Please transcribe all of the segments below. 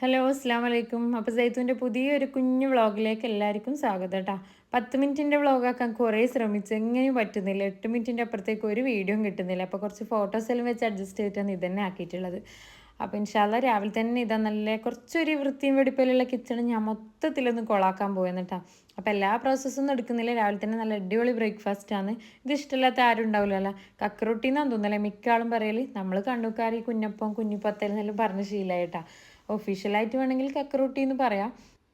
Hello അസ്സാം വലൈക്കും അപ്പോൾ സൈത്തുവിന്റെ പുതിയൊരു കുഞ്ഞു വ്ളോഗിലേക്ക് എല്ലാവർക്കും സ്വാഗതം കേട്ടോ പത്ത് മിനിറ്റിന്റെ വ്ളോഗാക്കാൻ കുറേ ശ്രമിച്ചു എങ്ങനെയും പറ്റുന്നില്ല. എട്ട് മിനിറ്റിന്റെ അപ്പുറത്തേക്ക് ഒരു വീഡിയോയും കിട്ടുന്നില്ല. അപ്പോൾ കുറച്ച് ഫോട്ടോസ് എല്ലാം വെച്ച് അഡ്ജസ്റ്റ് ചെയ്തിട്ടാണ് ഇതന്നെ ആക്കിയിട്ടുള്ളത്. അപ്പോൾ ഇൻഷാല്ല രാവിലെ തന്നെ ഇതാ നല്ല കുറച്ചൊരു വൃത്തിയും വെടിപ്പിലുള്ള കിച്ചൺ ഞാൻ മൊത്തത്തിലൊന്ന് കൊളാക്കാൻ പോയെന്ന് കേട്ടോ അപ്പോൾ എല്ലാ പ്രോസസ്സൊന്നും എടുക്കുന്നില്ല. രാവിലെ തന്നെ നല്ല അടിപൊളി ബ്രേക്ക്ഫാസ്റ്റ് ആണ്. ഇത് ഇഷ്ടമില്ലാത്ത ആരും ഉണ്ടാവില്ലല്ലോ. കക്കറൊട്ടിന്നാന്ന് തോന്നുന്നില്ല മിക്ക ആളും പറയൽ നമ്മൾ ഈ കുഞ്ഞപ്പം കുഞ്ഞിപ്പത്തൽ എന്നെല്ലാം പറഞ്ഞ് ശീലമായിട്ടാ ഒഫീഷ്യലായിട്ട് വേണമെങ്കിൽ കക്കറൊട്ടി എന്ന് പറയാം.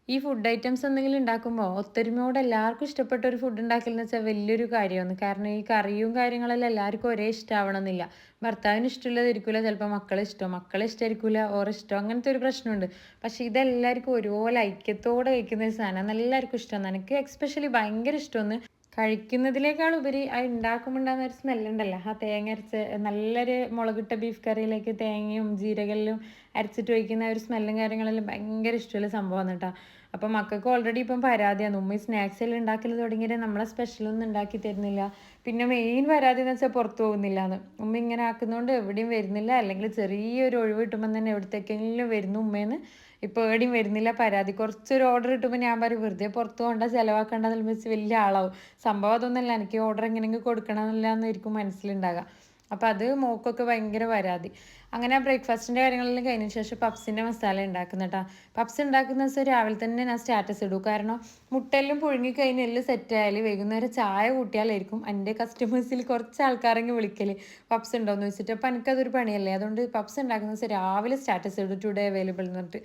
ഈ ഫുഡ് ഐറ്റംസ് എന്തെങ്കിലും ഉണ്ടാക്കുമ്പോൾ ഒത്തൊരുമയോട് എല്ലാവർക്കും ഇഷ്ടപ്പെട്ട ഒരു ഫുഡ് ഉണ്ടാക്കലെന്ന് വെച്ചാൽ വലിയൊരു കാര്യമാണ്. കാരണം ഈ കറിയും കാര്യങ്ങളെല്ലാം എല്ലാവർക്കും ഒരേ ഇഷ്ടമാവണമെന്നില്ല ഭർത്താവിന് ഇഷ്ടമുള്ളതായിരിക്കില്ല ചിലപ്പോൾ മക്കളെ ഇഷ്ടം. മക്കളെ ഇഷ്ടമായിരിക്കില്ല ഓരോ ഇഷ്ടം. അങ്ങനത്തെ ഒരു പ്രശ്നമുണ്ട്. പക്ഷേ ഇതെല്ലാവർക്കും ഒരുപോലെ ഐക്യത്തോടെ കഴിക്കുന്ന ഒരു സാധനമാണ് എല്ലാവർക്കും ഇഷ്ടമാണ്. എനിക്ക് എക്സ്പെഷ്യലി ഭയങ്കര ഇഷ്ടമാണ്. കഴിക്കുന്നതിലേക്കാൾ ഉപരി അത് ഉണ്ടാക്കുമ്പോൾ ഉണ്ടാകുന്ന ഒരു സ്മെല്ലുണ്ടല്ലോ ആ തേങ്ങ അരച്ച് നല്ലൊരു മുളകിട്ട ബീഫ് കറിയിലേക്ക് തേങ്ങയും ജീരകല്ലും അരച്ചിട്ട് വയ്ക്കുന്ന ഒരു സ്മെല്ലും കാര്യങ്ങളെല്ലാം ഭയങ്കര ഇഷ്ടമുള്ള സംഭവമാണ് കേട്ടോ. അപ്പം മക്കൾക്ക് ഓൾറെഡി ഇപ്പം പരാതിയാണ്. ഉമ്മ സ്നാക്സ് എല്ലാം ഉണ്ടാക്കൽ തുടങ്ങിയത് നമ്മളെ സ്പെഷ്യലൊന്നും ഉണ്ടാക്കി തരുന്നില്ല. പിന്നെ മെയിൻ പരാതി എന്ന് വെച്ചാൽ പുറത്തു പോകുന്നില്ല എന്ന് ഉമ്മ ഇങ്ങനെ ആക്കുന്നതുകൊണ്ട് എവിടെയും വരുന്നില്ല. അല്ലെങ്കിൽ ചെറിയൊരു ഒഴിവ് കിട്ടുമ്പോൾ തന്നെ എവിടത്തേക്കെങ്കിലും വരുന്നു ഉമ്മയെന്ന് ഇപ്പോൾ എവിടെയും വരുന്നില്ല പരാതി. കുറച്ചൊരു ഓർഡർ കിട്ടുമ്പോൾ ഞാൻ പറയും വെറുതെ പുറത്ത് പോകണ്ട ചിലവാക്കണ്ടെന്ന് വെച്ച് വലിയ ആളാവും. സംഭവം അതൊന്നുമല്ല. എനിക്ക് ഓർഡർ എങ്ങനെയെങ്കിലും കൊടുക്കണമെന്നില്ല എന്നായിരിക്കും മനസ്സിലുണ്ടാകുക അപ്പോൾ അത് മോക്കൊക്കെ ഭയങ്കര പരാതി. അങ്ങനെ ആ ബ്രേക്ക്ഫാസ്റ്റിന്റെ കാര്യങ്ങളെല്ലാം കഴിഞ്ഞ ശേഷം പപ്സിന്റെ മസാല ഉണ്ടാക്കുന്ന കേട്ടോ പപ്സ് ഉണ്ടാക്കുന്ന ദിവസം രാവിലെ തന്നെ ഞാൻ സ്റ്റാറ്റസ് ഇടും. കാരണം മുട്ടെല്ലാം പുഴുങ്ങി കഴിഞ്ഞ് എല്ലാം സെറ്റ് ആയാൽ വൈകുന്നേരം ചായ കൂട്ടിയാലായിരിക്കും എന്റെ കസ്റ്റമേഴ്സിൽ കുറച്ച് ആൾക്കാരെങ്കിൽ വിളിക്കൽ പപ്സ് ഉണ്ടോയെന്ന് വെച്ചിട്ട് അപ്പോൾ എനിക്കതൊരു പണിയല്ലേ? അതുകൊണ്ട് പപ്സ് ഉണ്ടാക്കുന്ന ദിവസം രാവിലെ സ്റ്റാറ്റസ് ഇടും. ടുഡേ അവൈലബിൾ എന്ന് പറഞ്ഞിട്ട്.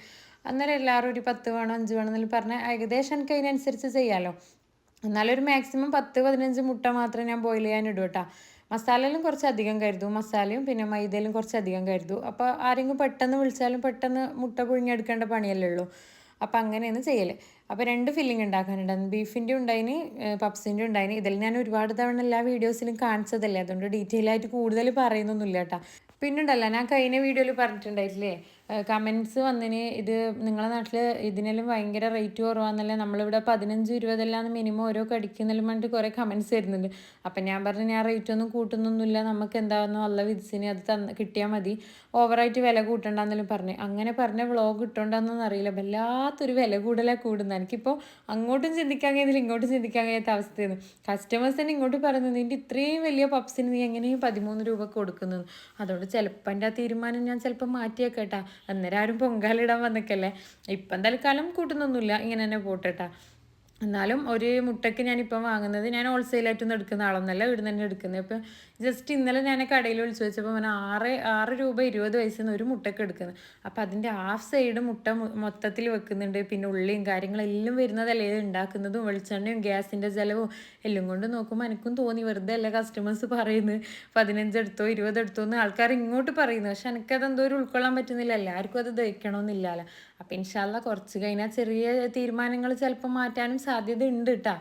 അന്നേരം എല്ലാവരും ഒരു പത്ത് വേണം അഞ്ച് വേണം എന്നൊക്കെ പറഞ്ഞാൽ ഏകദേശം എനിക്ക് അതിനനുസരിച്ച് ചെയ്യാമല്ലോ എന്നാലൊരു മാക്സിമം പത്ത് പതിനഞ്ച് മുട്ട മാത്രമേ ഞാൻ ബോയിൽ ചെയ്യാൻ ഇടൂ മസാലയിലും കുറച്ച് അധികം കരുതും. മസാലയും പിന്നെ മൈദയിലും കുറച്ച് അധികം കരുതും. അപ്പോൾ ആരെങ്കിലും പെട്ടെന്ന് വിളിച്ചാലും പെട്ടെന്ന് മുട്ട പുഴുങ്ങിയെടുക്കേണ്ട പണിയല്ലേ ഉള്ളൂ. അപ്പോൾ അങ്ങനെയാണ് ചെയ്യൽ അപ്പോൾ രണ്ട് ഫില്ലിംഗ് ഉണ്ടാക്കാനുണ്ടായിരുന്നു ബീഫിന്റെ ഉണ്ടായിന് പപ്സിന്റെ ഉണ്ടായിന്. ഇതിൽ ഞാൻ ഒരുപാട് തവണ എല്ലാ വീഡിയോസിലും കാണിച്ചതല്ലേ. അതുകൊണ്ട് ഡീറ്റെയിൽ ആയിട്ട് കൂടുതൽ പറയുന്നൊന്നുമില്ല കേട്ടോ. ഉണ്ടല്ലോ ഞാൻ കഴിഞ്ഞ വീഡിയോയിൽ പറഞ്ഞിട്ടുണ്ടായിട്ടില്ലേ? കമൻസ് വന്നിന് ഇത് നിങ്ങളെ നാട്ടിൽ ഇതിനെല്ലാം ഭയങ്കര റേറ്റ് കുറവാന്നല്ലേ? നമ്മളിവിടെ പതിനഞ്ച് ഇരുപതെല്ലാം മിനിമം ഓരോ കടിക്കുന്നെല്ലാം വേണ്ടി കുറേ കമൻസ് വരുന്നുണ്ട്. അപ്പം ഞാൻ പറഞ്ഞു ഞാൻ റേറ്റ് ഒന്നും കൂട്ടുന്നൊന്നുമില്ല. നമുക്ക് എന്താണെന്നോ അല്ല വിധിച്ചിന് അത് തന്ന കിട്ടിയാൽ മതി. ഓവറായിട്ട് വില കൂട്ടണ്ടെന്നെല്ലാം പറഞ്ഞു. അങ്ങനെ പറഞ്ഞ വ്ളോഗ് കിട്ടണ്ടെന്നൊന്നും അറിയില്ല. വല്ലാത്തൊരു വില കൂടുതലാണ് കൂടുന്നത് എനിക്കിപ്പോൾ അങ്ങോട്ടും ചിന്തിക്കാൻ കഴിയുന്നില്ല ഇങ്ങോട്ടും ചിന്തിക്കാൻ കഴിയാത്ത അവസ്ഥയാണ്. കസ്റ്റമേഴ്സ് തന്നെ ഇങ്ങോട്ട് പറയുന്നത് നിന്റെ ഇത്രയും വലിയ പപ്സിന് നീ എങ്ങനെയും പതിമൂന്ന് രൂപ കൊടുക്കുന്നത് അതുകൊണ്ട് ചിലപ്പോൾ എന്റെ ആ തീരുമാനം ഞാൻ ചിലപ്പോൾ മാറ്റിയേക്കട്ടാ. അന്നേരം ആരും പൊങ്കാലിടാൻ വന്നിക്കല്ലേ? ഇപ്പം തൽക്കാലം കൂട്ടുന്നൊന്നുമില്ല. ഇങ്ങനെ തന്നെ പോട്ടേട്ടാ. എന്നാലും ഒരു മുട്ടയ്ക്ക് ഞാനിപ്പം വാങ്ങുന്നത് ഞാൻ ഹോൾസെയിലായിട്ടൊന്നും എടുക്കുന്ന ആളൊന്നല്ല ഇവിടെ തന്നെ എടുക്കുന്നത്. ഇപ്പം ജസ്റ്റ് ഇന്നലെ ഞാൻ കടയിൽ വിളിച്ചു വെച്ചപ്പോൾ ഞാൻ ആറ് ആറ് രൂപ ഇരുപത് വയസ്സിൽ ഒരു മുട്ടയ്ക്ക് എടുക്കുന്നത്. അപ്പോൾ അതിന്റെ ഹാഫ് സൈഡ് മുട്ട മൊത്തത്തിൽ വെക്കുന്നുണ്ട്. പിന്നെ ഉള്ളിയും കാര്യങ്ങളെല്ലാം വരുന്നതല്ലേ ഉണ്ടാക്കുന്നതും വെളിച്ചെണ്ണയും ഗ്യാസിന്റെ ചിലവും എല്ലാം കൊണ്ട് നോക്കുമ്പോൾ എനിക്കും തോന്നി വെറുതെ അല്ല കസ്റ്റമേഴ്സ് പറയുന്നത് പതിനഞ്ച് എടുത്തോ ഇരുപത് എടുത്തോ എന്ന് ആൾക്കാർ ഇങ്ങോട്ട് പറയുന്നു. പക്ഷെ എനിക്കതെന്തോ ഒരു ഉൾക്കൊള്ളാൻ പറ്റുന്നില്ല. എല്ലാവർക്കും അത് ദഹിക്കണമെന്നില്ലല്ലോ അപ്പം ഇൻഷാല്ല കുറച്ച് കഴിഞ്ഞാൽ ചെറിയ തീരുമാനങ്ങൾ ചിലപ്പോൾ മാറ്റാനും സാധ്യത ഉണ്ട് കേട്ടോ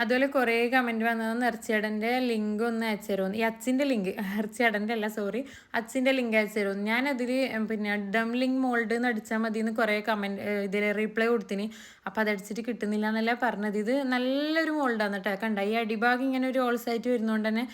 അതുപോലെ കുറേ കമന്റ് വന്നത് ഇറച്ചിയടന്റെ ലിങ്ക് ഒന്ന് അയച്ചു ഈ അച്ചിന്റെ ലിങ്ക് ഇറച്ചിയടന്റെ അല്ല സോറി അച്ചിന്റെ ലിങ്ക് അയച്ചു ഞാൻ ഞാനതിൽ പിന്നെ ഡം ലിങ്ക് മോൾഡ് എന്ന് അടിച്ചാൽ മതി എന്ന് കുറേ കമന്റ് ഇതിൽ റീപ്ലൈ കൊടുത്തിന്. അപ്പോൾ അതടിച്ചിട്ട് കിട്ടുന്നില്ല എന്നല്ല പറഞ്ഞത്. ഇത് നല്ലൊരു മോൾഡാണ് കേട്ടോ കണ്ട? ഈ അടിഭാഗം ഇങ്ങനെ ഒരു ഓൾസായിട്ട് വരുന്നതുകൊണ്ട് തന്നെ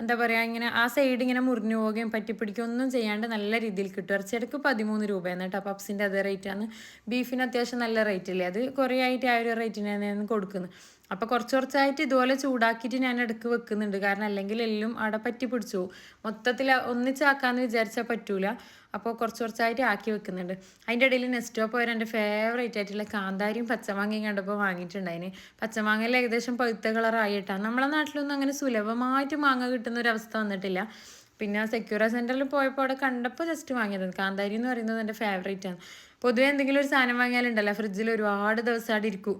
എന്താ പറയുക ഇങ്ങനെ ആ സൈഡ് ഇങ്ങനെ മുറിഞ്ഞു പോവുകയും പറ്റിപ്പിടിക്കുകയും ഒന്നും ചെയ്യാണ്ട് നല്ല രീതിയിൽ കിട്ടും. ഇറച്ചിടക്ക് പതിമൂന്ന് രൂപയാണ് കേട്ടോ പപ്സിന്റെ അതേ റേറ്റാണ് ബീഫിന് അത്യാവശ്യം നല്ല റേറ്റ് അല്ലേ? അത് കുറേ ആയിട്ട് ആ ഒരു റേറ്റിനാണ് കൊടുക്കുന്നത്. അപ്പോൾ കുറച്ച് കുറച്ചായിട്ട് ഇതുപോലെ ചൂടാക്കിയിട്ട് ഞാൻ ഇടയ്ക്ക് വെക്കുന്നുണ്ട്. കാരണം അല്ലെങ്കിൽ എല്ലാം അവിടെ പറ്റി പിടിച്ചു മൊത്തത്തിൽ ഒന്നിച്ചാക്കാന്ന് വിചാരിച്ചാൽ പറ്റൂല. അപ്പോൾ കുറച്ച് കുറച്ചായിട്ട് ആക്കി വെക്കുന്നുണ്ട്. അതിന്റെ ഇടയിൽ നെക്സ്റ്റ് പോയാൽ എന്റെ ഫേവറേറ്റ് ആയിട്ടുള്ള കാന്താരിയും പച്ചമാങ്ങയും കണ്ടപ്പോൾ വാങ്ങിയിട്ടുണ്ടായിന്. പച്ചമാങ്ങയിൽ ഏകദേശം പഴുത്ത കളറായിട്ടാണ് നമ്മളെ നാട്ടിലൊന്നും അങ്ങനെ സുലഭമായിട്ട് മാങ്ങ കിട്ടുന്ന ഒരു അവസ്ഥ വന്നിട്ടില്ല. പിന്നെ സെക്യൂർ സെന്ററിൽ പോയപ്പോൾ അവിടെ കണ്ടപ്പോൾ ജസ്റ്റ് വാങ്ങിയതാണ്. കാന്താരി എന്ന് പറയുന്നത് എന്റെ ഫേവറേറ്റ് ആണ്. പൊതുവേ എന്തെങ്കിലും ഒരു സാധനം വാങ്ങിയാലുണ്ടല്ലോ ഫ്രിഡ്ജിൽ ഒരുപാട് ദിവസം അവിടെ ഇരിക്കും.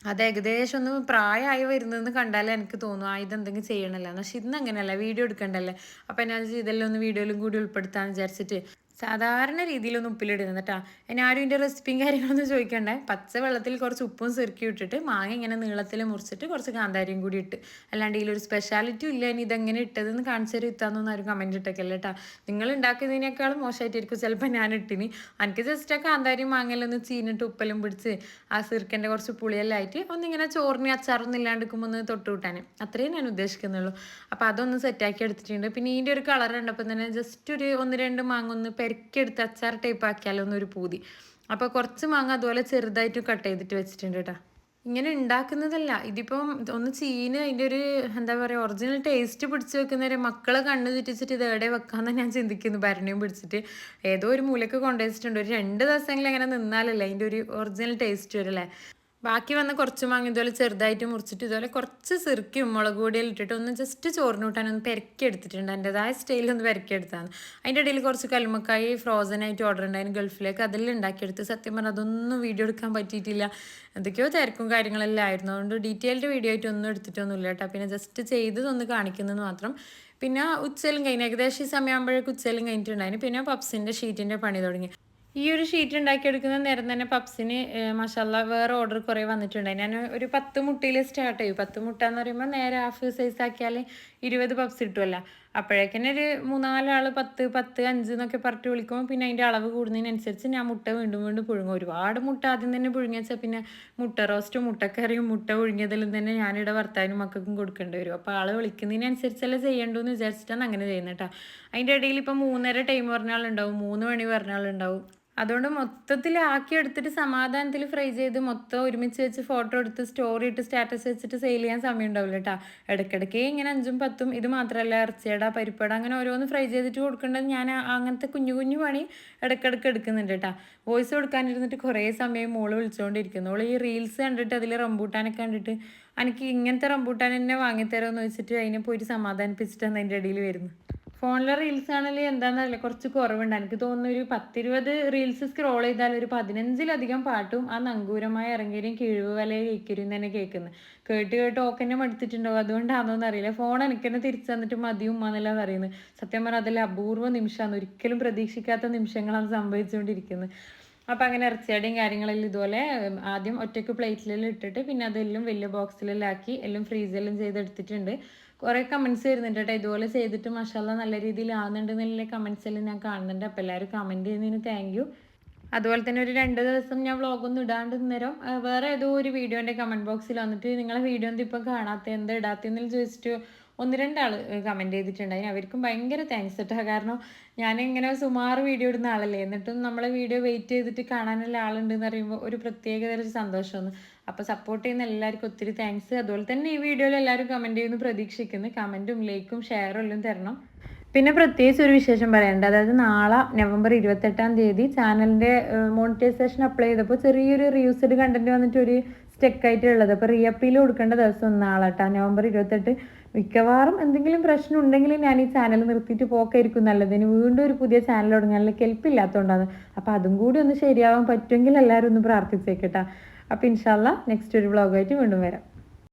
അത് ഏകദേശം ഒന്ന് പ്രായമായി വരുന്നതെന്ന് കണ്ടാലേ എനിക്ക് തോന്നും ആ ഇതെന്തെങ്കിലും ചെയ്യണമല്ലോ പക്ഷെ ഇന്ന് അങ്ങനെയല്ല വീഡിയോ എടുക്കണ്ടല്ലേ? അപ്പം ഞാൻ ഇതെല്ലാം ഒന്ന് വീഡിയോയിലും കൂടി ഉൾപ്പെടുത്താമെന്ന് വിചാരിച്ചിട്ട്. സാധാരണ രീതിയിലൊന്നും ഉപ്പിലിടുന്നത് കേട്ടോ ഇനി ആരും ഇതിന്റെ റെസിപ്പിയും കാര്യങ്ങളൊന്നും ചോദിക്കണ്ടേ. പച്ച വെള്ളത്തിൽ കുറച്ച് ഉപ്പും സെറുക്കി ഇട്ടിട്ട് മാങ്ങ ഇങ്ങനെ നീളത്തിൽ മുറിച്ചിട്ട് കുറച്ച് കാന്താരിയും കൂടി ഇട്ട്. അല്ലാണ്ട് ഇതിലൊരു സ്പെഷ്യാലിറ്റി ഇല്ല. ഇനി ഇതെങ്ങനെ ഇട്ടതെന്ന് കാണിച്ചു ഇത്താന്നൊന്നും ആരും കമന്റ് ഇട്ടേക്കല്ലേ കേട്ടോ നിങ്ങൾ ഉണ്ടാക്കുന്നതിനേക്കാളും മോശമായിട്ടായിരിക്കും ചിലപ്പോൾ ഞാൻ ഇട്ടിനി. എനിക്ക് ജസ്റ്റ് ആ കാന്താരിയും മാങ്ങയിലൊന്ന് ചീനിട്ട് ഉപ്പെല്ലാം പിടിച്ച് ആ സിർക്കന്റെ കുറച്ച് പുളിയെല്ലാം ആയിട്ട് ഒന്നിങ്ങനെ ചോറിന് അച്ചാറൊന്നും ഇല്ലാണ്ടിരിക്കുമ്പോൾ ഒന്ന് തൊട്ട് വിട്ടാൻ അത്രയും ഞാൻ ഉദ്ദേശിക്കുന്നുള്ളൂ. അപ്പോൾ അതൊന്ന് സെറ്റാക്കി എടുത്തിട്ടുണ്ട്. പിന്നെ ഇതിന്റെ ഒരു കളർ ഉണ്ടപ്പം തന്നെ ജസ്റ്റ് ഒരു ഒന്ന് രണ്ട് മാങ്ങ ഒന്ന് പെരക്കെടുത്ത് അച്ചാർ ടൈപ്പ് ആക്കിയാലോ എന്നൊരു പൂതി. അപ്പോൾ കുറച്ച് മാങ്ങ അതുപോലെ ചെറുതായിട്ട് കട്ട് ചെയ്തിട്ട് വെച്ചിട്ടുണ്ട് കേട്ടോ ഇങ്ങനെ ഉണ്ടാക്കുന്നതല്ല ഇതിപ്പം ഒന്ന് ചീന് അതിന്റെ ഒരു എന്താ പറയുക ഒറിജിനൽ ടേസ്റ്റ് പിടിച്ച് വെക്കുന്നവരെ മക്കളെ കണ്ണ് ചുറ്റിച്ചിട്ട് ഇത് എവിടെ വെക്കാമെന്ന് ഞാൻ ചിന്തിക്കുന്നു. ഭരണിയും പിടിച്ചിട്ട്. ഏതോ ഒരു മൂലക്ക് കൊണ്ടുവച്ചിട്ടുണ്ട്. ഒരു രണ്ട് ദിവസമെങ്കിലും അങ്ങനെ നിന്നാലല്ലേ അതിന്റെ ഒരു ഒറിജിനൽ ടേസ്റ്റ് വരല്ലേ ബാക്കി വന്ന കുറച്ച് മാങ്ങ ഇതുപോലെ ചെറുതായിട്ട് മുറിച്ചിട്ട് ഇതുപോലെ കുറച്ച് സിറുക്കിയും മുളക് പൊടിയിൽ ഇട്ടിട്ട് ഒന്ന് ജസ്റ്റ് ചോറിന് കൂട്ടാൻ ഒന്ന് പെരക്കി എടുത്തിട്ടുണ്ട്. എന്റെതായ സ്റ്റൈലിൽ ഒന്ന് പെരക്കി എടുത്താണ് അതിന്റെ ഇടയിൽ കുറച്ച് കൽമക്കായി ഫ്രോസൺ ആയിട്ട് ഓർഡർ ഉണ്ടായിരുന്നു ഗൾഫിലേക്ക്. അതെല്ലാം ഉണ്ടാക്കിയെടുത്ത്. സത്യം പറഞ്ഞാൽ അതൊന്നും വീഡിയോ എടുക്കാൻ പറ്റിയിട്ടില്ല. എന്തൊക്കെയോ തിരക്കും കാര്യങ്ങളെല്ലാം ആയിരുന്നു. അതുകൊണ്ട് ഡീറ്റെയിൽഡ് വീഡിയോ ആയിട്ട് ഒന്നും എടുത്തിട്ടൊന്നുമില്ല കേട്ടോ. പിന്നെ ജസ്റ്റ് ചെയ്തതൊന്ന് കാണിക്കുന്നത് മാത്രം. പിന്നെ ഉച്ചയിലും കഴിഞ്ഞ് ഏകദേശം ഈ സമയമാകുമ്പോഴേക്കും ഉച്ചയിലും കഴിഞ്ഞിട്ടുണ്ടായിരുന്നു. പിന്നെ പപ്സിന്റെ ഷീറ്റിന്റെ പണി തുടങ്ങി. ഈ ഒരു ഷീറ്റ് ഉണ്ടാക്കിയെടുക്കുന്ന നേരം തന്നെ പപ്സിന് മസാല വേറെ ഓർഡർ കുറേ വന്നിട്ടുണ്ട് ഞാൻ ഒരു പത്ത് മുട്ടയിൽ സ്റ്റാർട്ട് ചെയ്യും പത്ത് മുട്ട എന്ന് പറയുമ്പോൾ നേരെ ഹാഫ് സൈസ് ആക്കിയാൽ ഇരുപത് പപ്സ് കിട്ടുമല്ല അപ്പോഴേക്കന്നെ ഒരു മൂന്നാലാൾ പത്ത് പത്ത് അഞ്ച് എന്നൊക്കെ പറഞ്ഞിട്ട് വിളിക്കുമ്പോൾ പിന്നെ അതിന്റെ അളവ് കൂടുന്നതിനനുസരിച്ച് ഞാൻ മുട്ട വീണ്ടും വീണ്ടും പുഴുങ്ങും. ഒരുപാട് മുട്ട ആദ്യം തന്നെ പുഴുങ്ങി വെച്ചാൽ പിന്നെ മുട്ട റോസ്റ്റും മുട്ടക്കറിയും മുട്ട പുഴുങ്ങിയതിലും തന്നെ ഞാനിവിടെ ഭർത്താവിനും മക്കൾക്കും കൊടുക്കേണ്ടി വരും. അപ്പോൾ ആൾ വിളിക്കുന്നതിനനുസരിച്ചല്ലേ ചെയ്യേണ്ടൂ എന്ന് വിചാരിച്ചിട്ടാണ് അങ്ങനെ ചെയ്യുന്നത് കേട്ടോ അതിന്റെ ഇടയിൽ ഇപ്പോൾ മൂന്നര ടൈം പറഞ്ഞാലുണ്ടാവും മൂന്ന് മണി പറഞ്ഞാളുണ്ടാവും അതുകൊണ്ട് മൊത്തത്തിൽ ആക്കി എടുത്തിട്ട് സമാധാനത്തിൽ ഫ്രൈ ചെയ്ത് മൊത്തം ഒരുമിച്ച് വെച്ച് ഫോട്ടോ എടുത്ത് സ്റ്റോറി ഇട്ട് സ്റ്റാറ്റസ് വെച്ചിട്ട് സെയിൽ ചെയ്യാൻ സമയം ഉണ്ടാവില്ല കേട്ടോ ഇടയ്ക്കിടയ്ക്ക് ഇങ്ങനെ അഞ്ചും പത്തും ഇത് മാത്രമല്ല ഇറച്ചിയട പരിപ്പട അങ്ങനെ ഓരോന്ന് ഫ്രൈ ചെയ്തിട്ട് കൊടുക്കേണ്ടത് ഞാൻ അങ്ങനത്തെ കുഞ്ഞു കുഞ്ഞു പണി ഇടയ്ക്കിടയ്ക്ക് എടുക്കുന്നുണ്ട് കേട്ടോ വോയിസ് കൊടുക്കാനിരുന്നിട്ട് കുറേ സമയം മോൾ വിളിച്ചുകൊണ്ടിരിക്കുന്നു ഓൾ ഈ റീൽസ് കണ്ടിട്ട് അതിൽ റംബൂട്ടാനൊക്കെ കണ്ടിട്ട് എനിക്ക് ഇങ്ങനത്തെ റംബൂട്ടാൻ തന്നെ വാങ്ങിത്തരാമെന്ന് വെച്ചിട്ട് അതിനെ പോയിട്ട് സമാധാനിപ്പിച്ചിട്ടാണ് അതിന്റെ ഇടയിൽ വരുന്നത് ഫോണിലെ റീൽസ് ആണെങ്കിൽ എന്താണെന്നല്ല കുറച്ച് കുറവുണ്ട്. എനിക്ക് തോന്നുന്നു ഒരു പത്തിരുപത് റീൽസ് സ്ക്രോൾ ചെയ്താൽ ഒരു പതിനഞ്ചിലധികം പാട്ടും ആ നങ്കൂരമായ ഇറങ്ങിയും കിഴിവ് വലയിൽ ഇക്കരും തന്നെ കേൾക്കുന്നത് കേട്ട് കേട്ട് ഓക്കെന്നെ മടുത്തിട്ടുണ്ടാവും അതുകൊണ്ടാണോ എന്നറിയില്ല ഫോൺ എനിക്ക് തന്നെ തിരിച്ചു തന്നിട്ട് മതിയും എന്നല്ല പറയുന്നത് സത്യം പറഞ്ഞാൽ അതിൽ അപൂർവ നിമിഷമാണ്. ഒരിക്കലും പ്രതീക്ഷിക്കാത്ത നിമിഷങ്ങളാണ് സംഭവിച്ചുകൊണ്ടിരിക്കുന്നത് അപ്പം അങ്ങനെ ഇറച്ചിയുടെയും കാര്യങ്ങളെല്ലാം ഇതുപോലെ ആദ്യം ഒറ്റയ്ക്ക് പ്ലേറ്റിലെല്ലാം ഇട്ടിട്ട് പിന്നെ അതെല്ലാം വലിയ ബോക്സിലെല്ലാം ആക്കി എല്ലാം ഫ്രീസെല്ലാം ചെയ്തെടുത്തിട്ടുണ്ട്. കുറേ കമന്റ്സ് വരുന്നുണ്ട് കേട്ടോ ഇതുപോലെ ചെയ്തിട്ട് മസാല നല്ല രീതിയിൽ ആകുന്നുണ്ട് എന്നുള്ള കമന്റ്സ് എല്ലാം ഞാൻ കാണുന്നുണ്ട്. അപ്പോൾ എല്ലാവരും കമന്റ് ചെയ്യുന്നതിന് താങ്ക് അതുപോലെ തന്നെ ഒരു രണ്ട് ദിവസം ഞാൻ വ്ളോഗൊന്നും ഇടാണ്ട് നേരം വേറെ ഏതോ ഒരു വീഡിയോന്റെ കമന്റ് ബോക്സിൽ വന്നിട്ട് നിങ്ങളെ വീഡിയോ ഒന്നും ഇപ്പം കാണാത്ത എന്താ ഇടാത്തെന്നു ചോദിച്ചിട്ട് ഒന്ന് രണ്ടാൾ കമന്റ് ചെയ്തിട്ടുണ്ടായി അവർക്കും ഭയങ്കര താങ്ക്സ് കേട്ടോ കാരണം ഞാനിങ്ങനെ സുമാർ വീഡിയോ ഇടുന്ന ആളല്ലേ. എന്നിട്ടും നമ്മളെ വീഡിയോ വെയിറ്റ് ചെയ്തിട്ട് കാണാനുള്ള ആളുണ്ടെന്ന് പറയുമ്പോൾ ഒരു പ്രത്യേക തരം സന്തോഷമാണ് അപ്പോൾ സപ്പോർട്ട് ചെയ്യുന്ന എല്ലാവർക്കും ഒത്തിരി താങ്ക്സ് അതുപോലെ തന്നെ ഈ വീഡിയോയിൽ എല്ലാവരും കമന്റ് ചെയ്യുന്നു പ്രതീക്ഷിക്കുന്നു. കമന്റും ലൈക്കും ഷെയറും എല്ലാം തരണം. പിന്നെ പ്രത്യേകിച്ച് ഒരു വിശേഷം പറയേണ്ടത് അതായത് നാളെ നവംബർ ഇരുപത്തെട്ടാം തീയതി ചാനലിന്റെ മോണിറ്റൈസേഷൻ അപ്ലൈ ചെയ്തപ്പോൾ ചെറിയൊരു റിയൂസ്ഡ് കണ്ടന്റ് വന്നിട്ട് ഒരു സ്റ്റെക്ക് ഉള്ളത് അപ്പോൾ റീഅപ്പീൽ കൊടുക്കേണ്ട ദിവസം നാളെ നവംബർ ഇരുപത്തെട്ട്. മിക്കവാറും എന്തെങ്കിലും പ്രശ്നം ഉണ്ടെങ്കിൽ ഞാൻ ഈ ചാനൽ നിർത്തിയിട്ട് പോക്കായിരിക്കും നല്ലത്. ഇനി വീണ്ടും ഒരു പുതിയ ചാനൽ തുടങ്ങാനുള്ള കെൽപ്പില്ലാത്തതുകൊണ്ടാണ് അപ്പോൾ അതും കൂടി ഒന്ന് ശരിയാവാൻ പറ്റുമെങ്കിൽ എല്ലാവരും ഒന്ന് പ്രാർത്ഥിച്ചേക്കട്ടാ അപ്പോൾ ഇൻഷാല്ല നെക്സ്റ്റ് ഒരു വ്ളോഗായിട്ട് വീണ്ടും വരാം.